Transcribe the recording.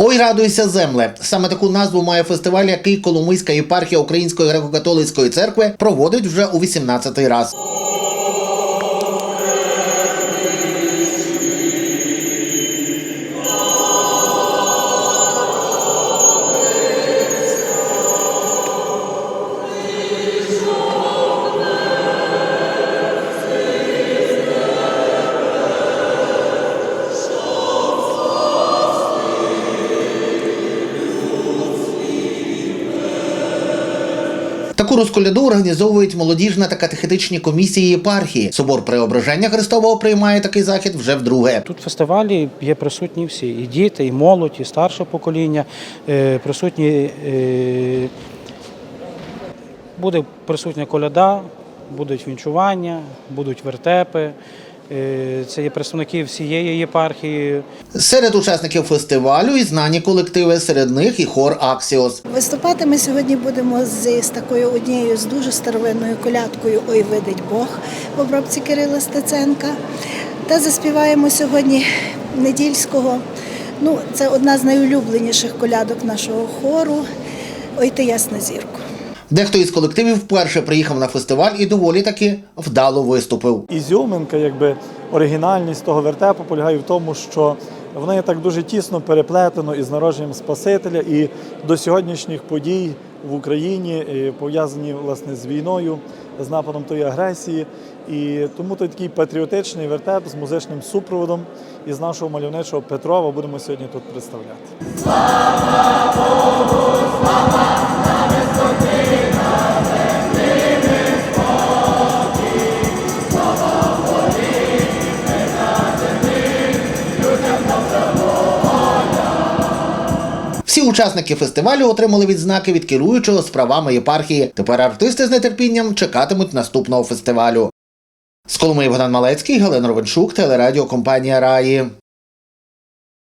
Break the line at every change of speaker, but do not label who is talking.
Ой, радуйся, земле. Саме таку назву має фестиваль, який Коломийська єпархія Української греко-католицької церкви проводить вже у 18-й раз. Таку розколяду організовують молодіжна та катехетичні комісії єпархії. Собор Преображення Христового приймає такий захід вже вдруге.
Тут фестивалі є присутні всі, і діти, і молодь, і старше покоління. Е, Присутні е, буде присутня коляда, будуть вінчування, будуть вертепи. Е, Це є представники всієї єпархії.
Серед учасників фестивалю і знані колективи, серед них і хор Аксіос.
Виступати ми сьогодні будемо з, з такою однією з дуже старовинною колядкою Ой видить Бог в обробці Кирила Стеценка. Та заспіваємо сьогодні недільського. Ну, це одна з найулюбленіших колядок нашого хору. Ой ти ясна зірку.
Дехто із колективів вперше приїхав на фестиваль і доволі таки вдало виступив.
Ізюминка, якби оригінальність того вертепу полягає в тому, що воно є так дуже тісно переплетено із народженням Спасителя і до сьогоднішніх подій в Україні е, пов'язані власне з війною, з нападом тої агресії. І тому той такий патріотичний вертеп з музичним супроводом із нашого мальовничого Петрова будемо сьогодні тут представляти.
Всі учасники фестивалю отримали відзнаки від керуючого справами єпархії. Тепер артисти з нетерпінням чекатимуть наступного фестивалю. З Коломиї Богдан Малецький, Галина Ровеншук, телерадіокомпанія Раї.